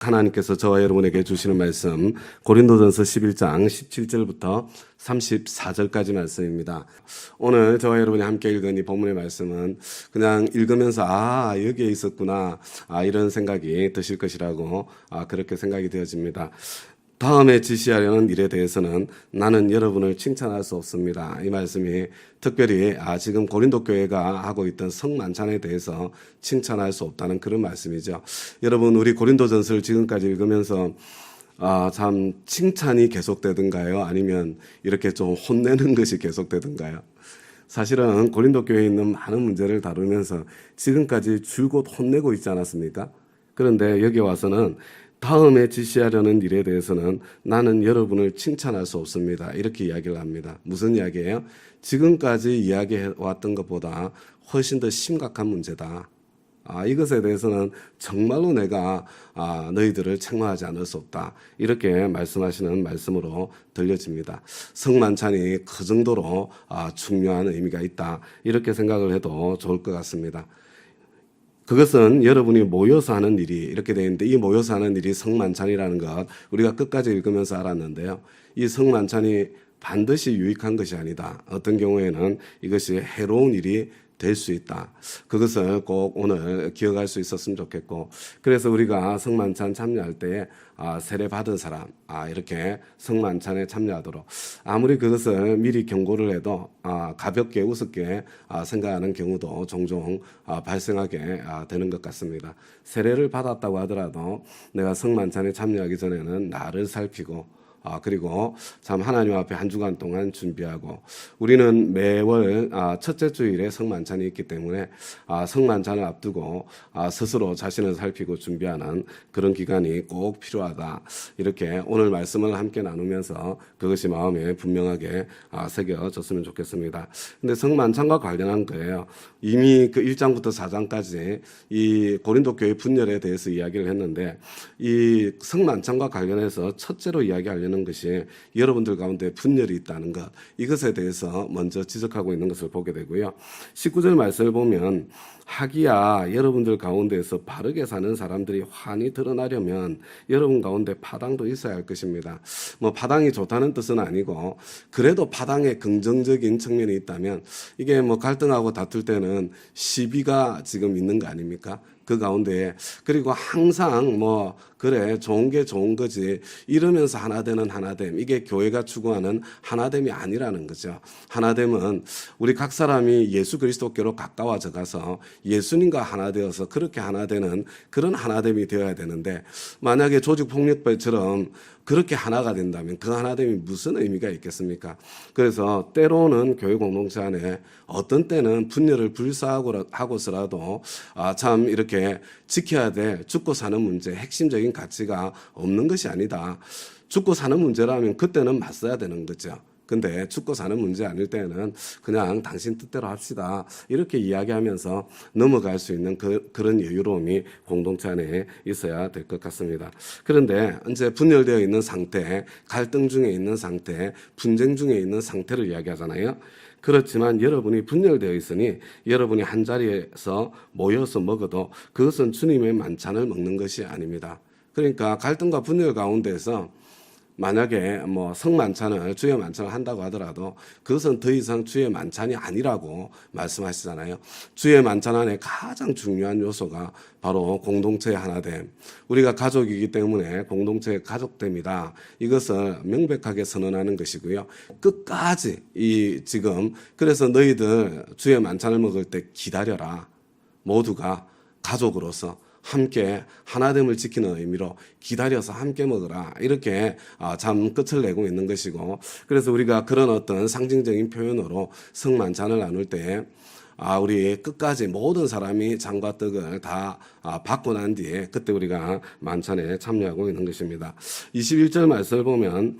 하나님께서 저와 여러분에게 주시는 말씀 고린도전서 11장 17절부터 34절까지 말씀입니다. 오늘 저와 여러분이 함께 읽은 이 본문의 말씀은 그냥 읽으면서 아 여기에 있었구나 아 이런 생각이 드실 것이라고 아 그렇게 생각이 되어집니다. 다음에 지시하려는 일에 대해서는 나는 여러분을 칭찬할 수 없습니다. 이 말씀이 특별히 아, 지금 고린도 교회가 하고 있던 성만찬에 대해서 칭찬할 수 없다는 그런 말씀이죠. 여러분 우리 고린도전서를 지금까지 읽으면서 아, 참 칭찬이 계속되든가요? 아니면 이렇게 좀 혼내는 것이 계속되든가요? 사실은 고린도 교회에 있는 많은 문제를 다루면서 지금까지 줄곧 혼내고 있지 않았습니까? 그런데 여기 와서는 다음에 지시하려는 일에 대해서는 나는 여러분을 칭찬할 수 없습니다. 이렇게 이야기를 합니다. 무슨 이야기예요? 지금까지 이야기해 왔던 것보다 훨씬 더 심각한 문제다. 아, 이것에 대해서는 정말로 내가 아, 너희들을 책망하지 않을 수 없다. 이렇게 말씀하시는 말씀으로 들려집니다. 성만찬이 그 정도로 아, 중요한 의미가 있다. 이렇게 생각을 해도 좋을 것 같습니다. 그것은 여러분이 모여서 하는 일이 이렇게 되어 있는데 이 모여서 하는 일이 성만찬이라는 것 우리가 끝까지 읽으면서 알았는데요. 이 성만찬이 반드시 유익한 것이 아니다. 어떤 경우에는 이것이 해로운 일이 될 수 있다. 그것을 꼭 오늘 기억할 수 있었으면 좋겠고, 그래서 우리가 성만찬 참여할 때 아, 세례 받은 사람, 아, 이렇게 성만찬에 참여하도록 아무리 그것을 미리 경고를 해도 아, 가볍게 우습게 아, 생각하는 경우도 종종 아, 발생하게 아, 되는 것 같습니다. 세례를 받았다고 하더라도 내가 성만찬에 참여하기 전에는 나를 살피고 아, 그리고 참 하나님 앞에 한 주간 동안 준비하고 우리는 매월 아, 첫째 주일에 성만찬이 있기 때문에 아, 성만찬을 앞두고 아, 스스로 자신을 살피고 준비하는 그런 기간이 꼭 필요하다. 이렇게 오늘 말씀을 함께 나누면서 그것이 마음에 분명하게 아, 새겨졌으면 좋겠습니다. 근데 성만찬과 관련한 거예요. 이미 그 1장부터 4장까지 이 고린도 교회 분열에 대해서 이야기를 했는데 이 성만찬과 관련해서 첫째로 이야기하려는 것이 여러분들 가운데 분열이 있다는 것 이것에 대해서 먼저 지적하고 있는 것을 보게 되고요. 19절 말씀을 보면 하기야 여러분들 가운데에서 바르게 사는 사람들이 환히 드러나려면 여러분 가운데 파당도 있어야 할 것입니다. 뭐 파당이 좋다는 뜻은 아니고 그래도 파당에 긍정적인 측면이 있다면 이게 뭐 갈등하고 다툴 때는 시비가 지금 있는 거 아닙니까? 그 가운데에 그리고 항상 뭐 그래 좋은 게 좋은 거지 이러면서 하나되는 하나됨 이게 교회가 추구하는 하나됨이 아니라는 거죠. 하나됨은 우리 각 사람이 예수 그리스도께로 가까워져 가서 예수님과 하나 되어서 그렇게 하나 되는 그런 하나됨이 되어야 되는데 만약에 조직 폭력배처럼 그렇게 하나가 된다면 그 하나됨이 무슨 의미가 있겠습니까? 그래서 때로는 교회 공동체 안에 어떤 때는 분열을 불사하고서라도 아, 참 이렇게 지켜야 될 죽고 사는 문제 핵심적인 가치가 없는 것이 아니다. 죽고 사는 문제라면 그때는 맞서야 되는 거죠. 근데 죽고 사는 문제 아닐 때는 그냥 당신 뜻대로 합시다. 이렇게 이야기하면서 넘어갈 수 있는 그, 그런 여유로움이 공동체 안에 있어야 될 것 같습니다. 그런데 이제 분열되어 있는 상태, 갈등 중에 있는 상태, 분쟁 중에 있는 상태를 이야기하잖아요. 그렇지만 여러분이 분열되어 있으니 여러분이 한 자리에서 모여서 먹어도 그것은 주님의 만찬을 먹는 것이 아닙니다. 그러니까 갈등과 분열 가운데서 만약에 뭐 성만찬을 주의 만찬을 한다고 하더라도 그것은 더 이상 주의 만찬이 아니라고 말씀하시잖아요. 주의 만찬 안에 가장 중요한 요소가 바로 공동체의 하나됨. 우리가 가족이기 때문에 공동체의 가족됨이다. 이것을 명백하게 선언하는 것이고요. 끝까지 이 지금 그래서 너희들 주의 만찬을 먹을 때 기다려라. 모두가 가족으로서 함께 하나됨을 지키는 의미로 기다려서 함께 먹으라 이렇게 아, 참 끝을 내고 있는 것이고 그래서 우리가 그런 어떤 상징적인 표현으로 성만찬을 나눌 때 아, 우리 끝까지 모든 사람이 장과 떡을 다 아, 받고 난 뒤에 그때 우리가 만찬에 참여하고 있는 것입니다. 21절 말씀을 보면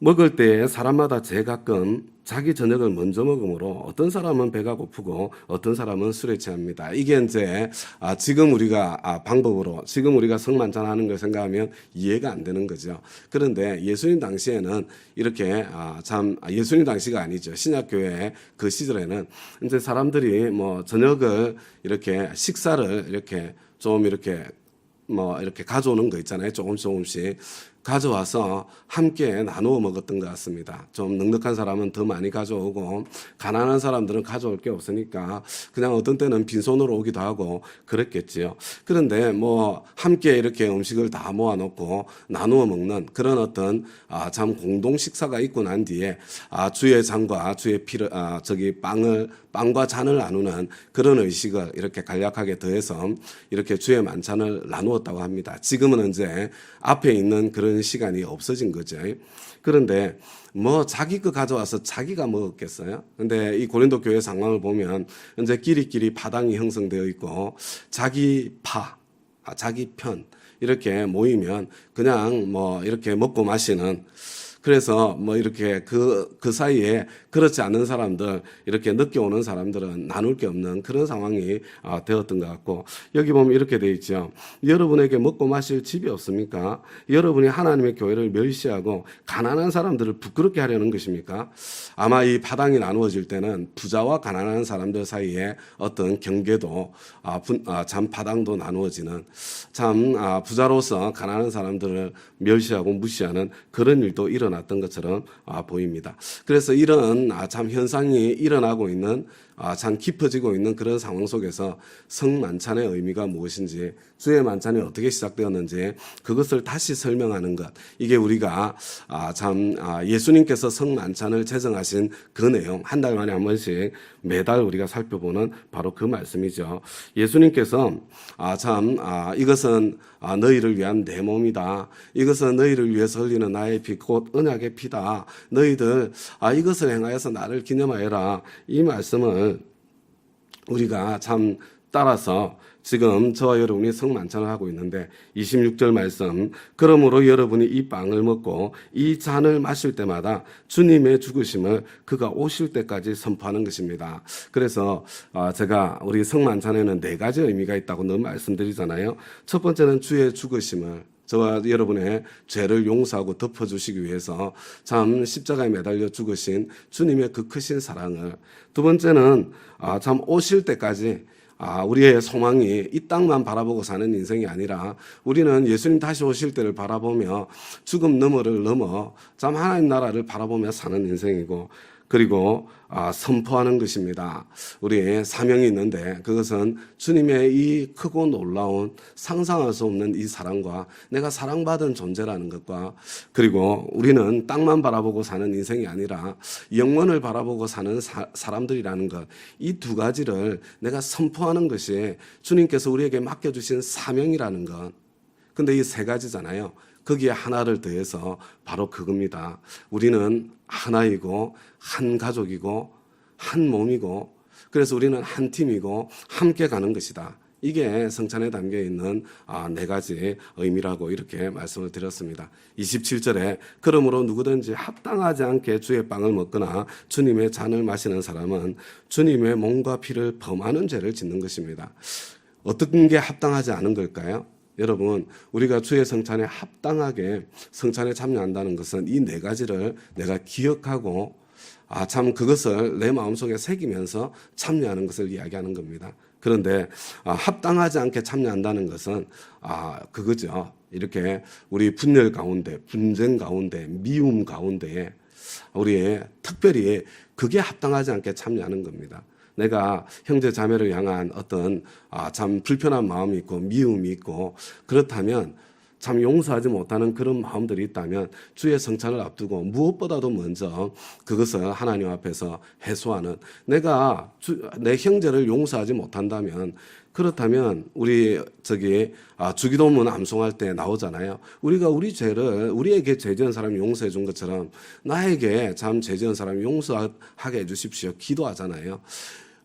먹을 때 사람마다 제가끔 자기 저녁을 먼저 먹으므로 어떤 사람은 배가 고프고 어떤 사람은 술에 취합니다. 이게 이제 아 지금 우리가 아 방법으로 지금 우리가 성만찬 하는 걸 생각하면 이해가 안 되는 거죠. 그런데 예수님 당시에는 이렇게 아 참 예수님 당시가 아니죠. 신약교회 그 시절에는 이제 사람들이 뭐 저녁을 이렇게 식사를 이렇게 좀 이렇게 뭐 이렇게 가져오는 거 있잖아요. 조금씩 조금씩 가져와서 함께 나누어 먹었던 것 같습니다. 좀 넉넉한 사람은 더 많이 가져오고 가난한 사람들은 가져올 게 없으니까 그냥 어떤 때는 빈손으로 오기도 하고 그랬겠지요. 그런데 뭐 함께 이렇게 음식을 다 모아놓고 나누어 먹는 그런 어떤 아, 참 공동 식사가 있고 난 뒤에 아, 주의 잔과 주의 피를 아, 저기 빵을 빵과 잔을 나누는 그런 의식을 이렇게 간략하게 더해서 이렇게 주의 만찬을 나누었다고 합니다. 지금은 이제 앞에 있는 그런 시간이 없어진 거죠. 그런데 뭐 자기 거 가져와서 자기가 먹었겠어요? 근데 이 고린도 교회 상황을 보면 이제 끼리끼리 파당이 형성되어 있고 자기 파, 아, 자기 편 이렇게 모이면 그냥 뭐 이렇게 먹고 마시는 그래서 뭐 이렇게 그, 그 사이에 그렇지 않은 사람들, 이렇게 늦게 오는 사람들은 나눌 게 없는 그런 상황이 아, 되었던 것 같고, 여기 보면 이렇게 돼 있죠. 여러분에게 먹고 마실 집이 없습니까? 여러분이 하나님의 교회를 멸시하고 가난한 사람들을 부끄럽게 하려는 것입니까? 아마 이 파당이 나누어질 때는 부자와 가난한 사람들 사이에 어떤 경계도, 아, 분, 아, 참 파당도 나누어지는 참 아, 부자로서 가난한 사람들을 멸시하고 무시하는 그런 일도 일어 났던 것처럼 아, 보입니다. 그래서 이런 아, 참 현상이 일어나고 있는 아, 참 깊어지고 있는 그런 상황 속에서 성만찬의 의미가 무엇인지 주의 만찬이 어떻게 시작되었는지 그것을 다시 설명하는 것 이게 우리가 아, 참 아, 예수님께서 성만찬을 제정하신 그 내용 한 달 만에 한 번씩 매달 우리가 살펴보는 바로 그 말씀이죠. 예수님께서 아, 참 아, 이것은 아, 너희를 위한 내 몸이다. 이것은 너희를 위해서 흘리는 나의 피, 곧 언약의 피다. 너희들 아, 이것을 행하여서 나를 기념하여라. 이 말씀을 우리가 참 따라서 지금 저와 여러분이 성만찬을 하고 있는데 26절 말씀 그러므로 여러분이 이 빵을 먹고 이 잔을 마실 때마다 주님의 죽으심을 그가 오실 때까지 선포하는 것입니다. 그래서 아, 제가 우리 성만찬에는 네 가지 의미가 있다고 늘 말씀드리잖아요. 첫 번째는 주의 죽으심을 저와 여러분의 죄를 용서하고 덮어주시기 위해서 참 십자가에 매달려 죽으신 주님의 그 크신 사랑을. 두 번째는 아, 참 오실 때까지 아, 우리의 소망이 이 땅만 바라보고 사는 인생이 아니라 우리는 예수님 다시 오실 때를 바라보며 죽음 너머를 넘어 참 하나님 나라를 바라보며 사는 인생이고 그리고 아, 선포하는 것입니다. 우리의 사명이 있는데 그것은 주님의 이 크고 놀라운 상상할 수 없는 이 사랑과 내가 사랑받은 존재라는 것과 그리고 우리는 땅만 바라보고 사는 인생이 아니라 영원을 바라보고 사는 사, 사람들이라는 것 이 두 가지를 내가 선포하는 것이 주님께서 우리에게 맡겨주신 사명이라는 것. 근데 이 세 가지잖아요. 거기에 하나를 더해서 바로 그겁니다. 우리는 하나이고 한 가족이고 한 몸이고 그래서 우리는 한 팀이고 함께 가는 것이다. 이게 성찬에 담겨 있는 아, 네 가지 의미라고 이렇게 말씀을 드렸습니다. 27절에 그러므로 누구든지 합당하지 않게 주의 빵을 먹거나 주님의 잔을 마시는 사람은 주님의 몸과 피를 범하는 죄를 짓는 것입니다. 어떤 게 합당하지 않은 걸까요? 여러분, 우리가 주의 성찬에 합당하게 성찬에 참여한다는 것은 이 네 가지를 내가 기억하고 아, 참 그것을 내 마음속에 새기면서 참여하는 것을 이야기하는 겁니다. 그런데 아, 합당하지 않게 참여한다는 것은 아, 그거죠. 이렇게 우리 분열 가운데, 분쟁 가운데, 미움 가운데에 우리 특별히 그게 합당하지 않게 참여하는 겁니다. 내가 형제 자매를 향한 어떤 아, 참 불편한 마음이 있고 미움이 있고 그렇다면 참 용서하지 못하는 그런 마음들이 있다면 주의 성찬을 앞두고 무엇보다도 먼저 그것을 하나님 앞에서 해소하는 내가 주, 내 형제를 용서하지 못한다면 그렇다면 우리 저기 아, 주기도문 암송할 때 나오잖아요. 우리가 우리 죄를 우리에게 죄지은 사람이 용서해 준 것처럼 나에게 참 죄지은 사람이 용서하게 해 주십시오. 기도하잖아요.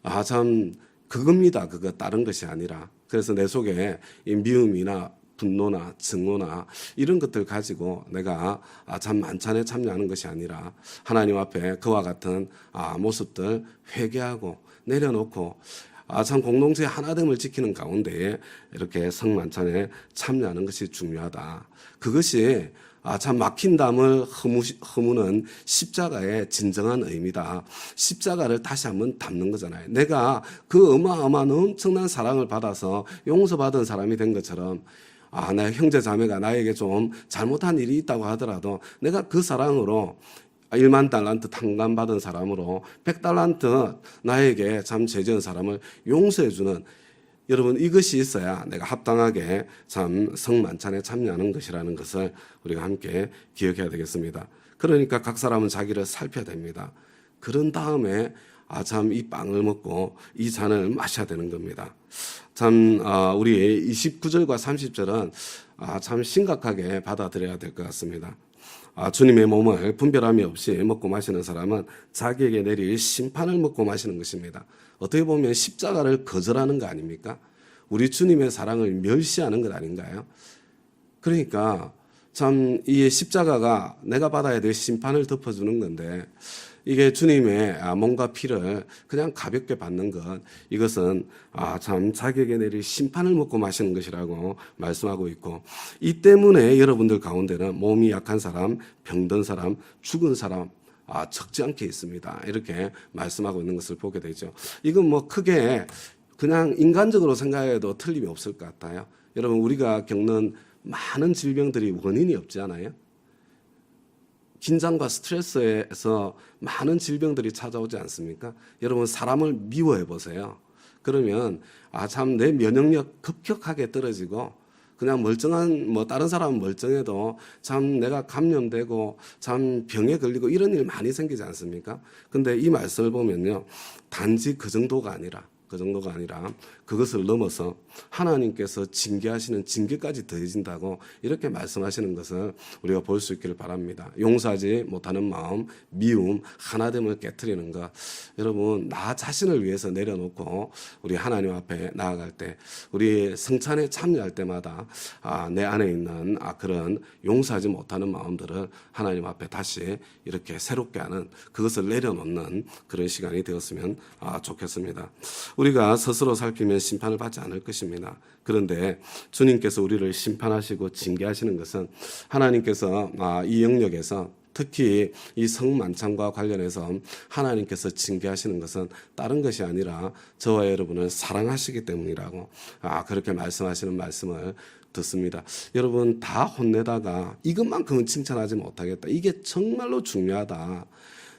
아, 참 그겁니다. 그거 다른 것이 아니라. 그래서 내 속에 이 미움이나 분노나 증오나 이런 것들 가지고 내가 아, 참 만찬에 참여하는 것이 아니라 하나님 앞에 그와 같은 아, 모습들 회개하고 내려놓고 아, 참 공동체의 하나됨을 지키는 가운데에 이렇게 성만찬에 참여하는 것이 중요하다. 그것이 아, 참 막힌 담을 허무, 허무 는 십자가의 진정한 의미다. 십자가를 다시 한번 담는 거잖아요. 내가 그 어마어마한 엄청난 사랑을 받아서 용서받은 사람이 된 것처럼 아, 내 형제 자매가 나에게 좀 잘못한 일이 있다고 하더라도 내가 그 사랑으로 1만 달란트 탕감받은 사람으로 100달란트 나에게 참 죄지은 사람을 용서해 주는 여러분 이것이 있어야 내가 합당하게 참 성만찬에 참여하는 것이라는 것을 우리가 함께 기억해야 되겠습니다. 그러니까 각 사람은 자기를 살펴야 됩니다. 그런 다음에 아 참 이 빵을 먹고 이 잔을 마셔야 되는 겁니다. 참 아, 우리 29절과 30절은 아, 참 심각하게 받아들여야 될 것 같습니다. 아, 주님의 몸을 분별함이 없이 먹고 마시는 사람은 자기에게 내릴 심판을 먹고 마시는 것입니다. 어떻게 보면 십자가를 거절하는 거 아닙니까? 우리 주님의 사랑을 멸시하는 것 아닌가요? 그러니까 참 이 십자가가 내가 받아야 될 심판을 덮어주는 건데 이게 주님의 아, 몸과 피를 그냥 가볍게 받는 것 이것은 아, 참 자기에게 내릴 심판을 먹고 마시는 것이라고 말씀하고 있고 이 때문에 여러분들 가운데는 몸이 약한 사람, 병든 사람, 죽은 사람 아, 적지 않게 있습니다. 이렇게 말씀하고 있는 것을 보게 되죠. 이건 뭐 크게 그냥 인간적으로 생각해도 틀림이 없을 것 같아요. 여러분 우리가 겪는 많은 질병들이 원인이 없지 않아요? 긴장과 스트레스에서 많은 질병들이 찾아오지 않습니까? 여러분 사람을 미워해 보세요. 그러면 아 참 내 면역력 급격하게 떨어지고 그냥 멀쩡한 뭐 다른 사람은 멀쩡해도 참 내가 감염되고 참 병에 걸리고 이런 일 많이 생기지 않습니까? 근데 이 말씀을 보면요. 단지 그 정도가 아니라 그 정도가 아니라 그것을 넘어서 하나님께서 징계하시는 징계까지 더해진다고 이렇게 말씀하시는 것을 우리가 볼 수 있기를 바랍니다. 용서하지 못하는 마음, 미움, 하나됨을 깨뜨리는 것. 여러분, 나 자신을 위해서 내려놓고 우리 하나님 앞에 나아갈 때, 우리 성찬에 참여할 때마다 아, 내 안에 있는 아, 그런 용서하지 못하는 마음들을 하나님 앞에 다시 이렇게 새롭게 하는 그것을 내려놓는 그런 시간이 되었으면 아, 좋겠습니다. 우리가 스스로 살피면 심판을 받지 않을 것입니다. 그런데 주님께서 우리를 심판하시고 징계하시는 것은 하나님께서 아, 이 영역에서 특히 이 성만찬과 관련해서 하나님께서 징계하시는 것은 다른 것이 아니라 저와 여러분을 사랑하시기 때문이라고 아 그렇게 말씀하시는 말씀을 듣습니다. 여러분 다 혼내다가 이것만큼은 칭찬하지 못하겠다. 이게 정말로 중요하다.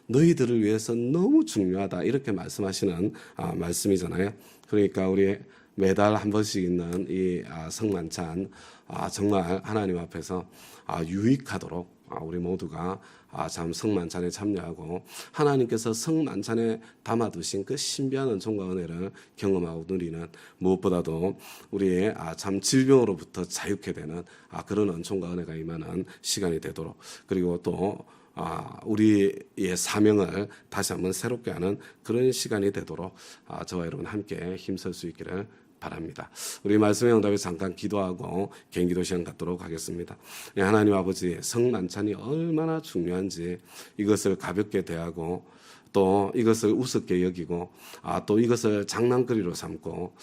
너희들을 위해서 너무 중요하다. 이렇게 말씀하시는 아, 말씀이잖아요. 그러니까 우리 매달 한 번씩 있는 이 아, 성만찬 아, 정말 하나님 앞에서 아, 유익하도록 아, 우리 모두가 아, 참 성만찬에 참여하고 하나님께서 성만찬에 담아두신 그 신비한 은총과 은혜를 경험하고 누리는 무엇보다도 우리의 아, 참 질병으로부터 자유케 되는 아, 그런 은총과 은혜가 임하는 시간이 되도록. 그리고 또 아, 우리의 사명을 다시 한번 새롭게 하는 그런 시간이 되도록 아, 저와 여러분 함께 힘쓸 수 있기를 바랍니다. 우리 말씀의 응답에 잠깐 기도하고 개인기도 시간 갖도록 하겠습니다. 네, 하나님 아버지 성만찬이 얼마나 중요한지 이것을 가볍게 대하고 또 이것을 우습게 여기고 아, 또 이것을 장난거리로 삼고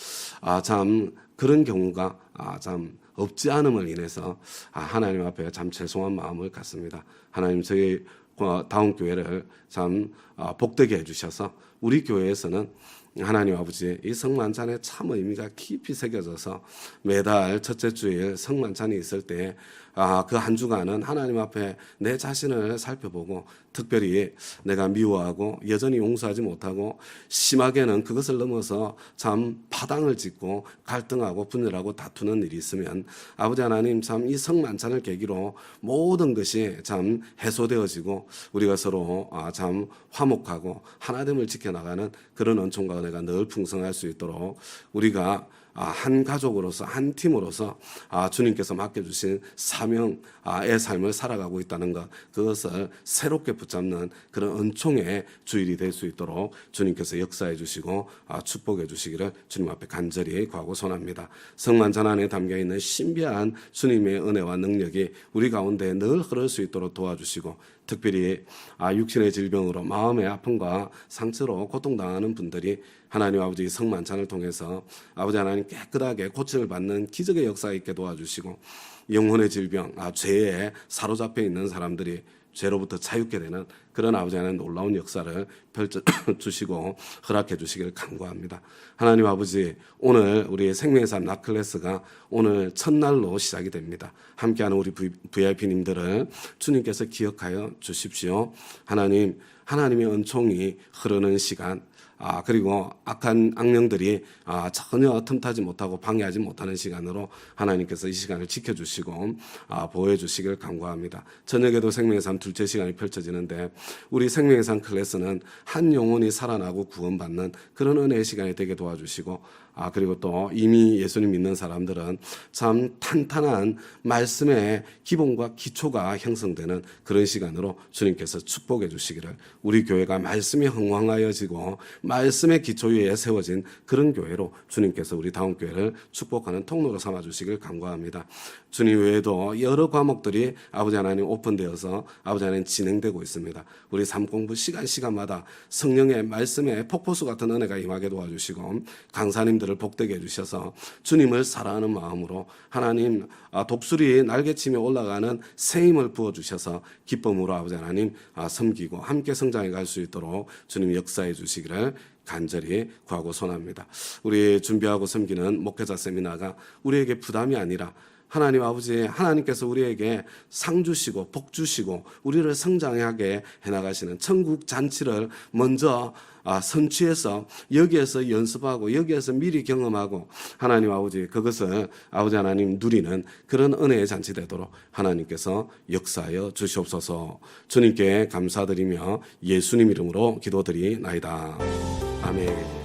아, 참 그런 경우가 아, 참 없지 않음을 인해서 아, 하나님 앞에 참 죄송한 마음을 갖습니다. 하나님 저희 어, 다운 교회를 참 아, 복되게 해주셔서 우리 교회에서는 하나님 아버지 이 성만찬의 참 의미가 깊이 새겨져서 매달 첫째 주일 성만찬이 있을 때 아, 그 한 주간은 하나님 앞에 내 자신을 살펴보고 특별히 내가 미워하고 여전히 용서하지 못하고 심하게는 그것을 넘어서 참 파당을 짓고 갈등하고 분열하고 다투는 일이 있으면 아버지 하나님 참 이 성만찬을 계기로 모든 것이 참 해소되어지고 우리가 서로 아, 참 화목하고 하나됨을 지켜나가는 그런 은총과 은혜가 늘 풍성할 수 있도록 우리가 아, 한 가족으로서 한 팀으로서 아, 주님께서 맡겨주신 사명의 삶을 살아가고 있다는 것 그것을 새롭게 붙잡는 그런 은총의 주일이 될 수 있도록 주님께서 역사해 주시고 아, 축복해 주시기를 주님 앞에 간절히 구하고 소원합니다. 성만찬 안에 담겨 있는 신비한 주님의 은혜와 능력이 우리 가운데 늘 흐를 수 있도록 도와주시고 특별히 아, 육신의 질병으로 마음의 아픔과 상처로 고통당하는 분들이 하나님 아버지 성만찬을 통해서 아버지 하나님 깨끗하게 고침을 받는 기적의 역사 있게 도와주시고 영혼의 질병, 아, 죄에 사로잡혀 있는 사람들이 죄로부터 자유케 되는 그런 아버지 하나님 놀라운 역사를 펼쳐 주시고 허락해 주시기를 간구합니다. 하나님 아버지 오늘 우리 생명의 삶 나클래스가 오늘 첫날로 시작이 됩니다. 함께하는 우리 VIP님들을 주님께서 기억하여 주십시오. 하나님 하나님의 은총이 흐르는 시간 아, 그리고 악한 악령들이 아, 전혀 틈타지 못하고 방해하지 못하는 시간으로 하나님께서 이 시간을 지켜주시고 아, 보호해 주시길 간구합니다. 저녁에도 생명의 삶 둘째 시간이 펼쳐지는데 우리 생명의 삶 클래스는 한 영혼이 살아나고 구원받는 그런 은혜의 시간이 되게 도와주시고 아, 그리고 또 이미 예수님 믿는 사람들은 참 탄탄한 말씀의 기본과 기초가 형성되는 그런 시간으로 주님께서 축복해 주시기를 우리 교회가 말씀이 흥왕하여지고 말씀의 기초 위에 세워진 그런 교회로 주님께서 우리 다음 교회를 축복하는 통로로 삼아 주시길 간구합니다. 주님 외에도 여러 과목들이 아버지 하나님 오픈되어서 아버지 하나님 진행되고 있습니다. 우리 삶 공부 시간 시간마다 성령의 말씀에 폭포수 같은 은혜가 임하게 도와주시고 강사님 들을 복되게 해주셔서 주님을 사랑하는 마음으로 하나님 아, 독수리 날개치며 올라가는 새 힘을 부어주셔서 기쁨으로 아버지 하나님 아, 섬기고 함께 성장해 갈 수 있도록 주님 역사해 주시기를 간절히 구하고 손합니다. 우리 준비하고 섬기는 목회자 세미나가 우리에게 부담이 아니라 하나님 아버지 하나님께서 우리에게 상 주시고 복 주시고 우리를 성장하게 해 나가시는 천국 잔치를 먼저 아, 선취해서 여기에서 연습하고 여기에서 미리 경험하고 하나님 아버지 그것을 아버지 하나님 누리는 그런 은혜의 잔치 되도록 하나님께서 역사하여 주시옵소서 주님께 감사드리며 예수님 이름으로 기도드리나이다. 아멘.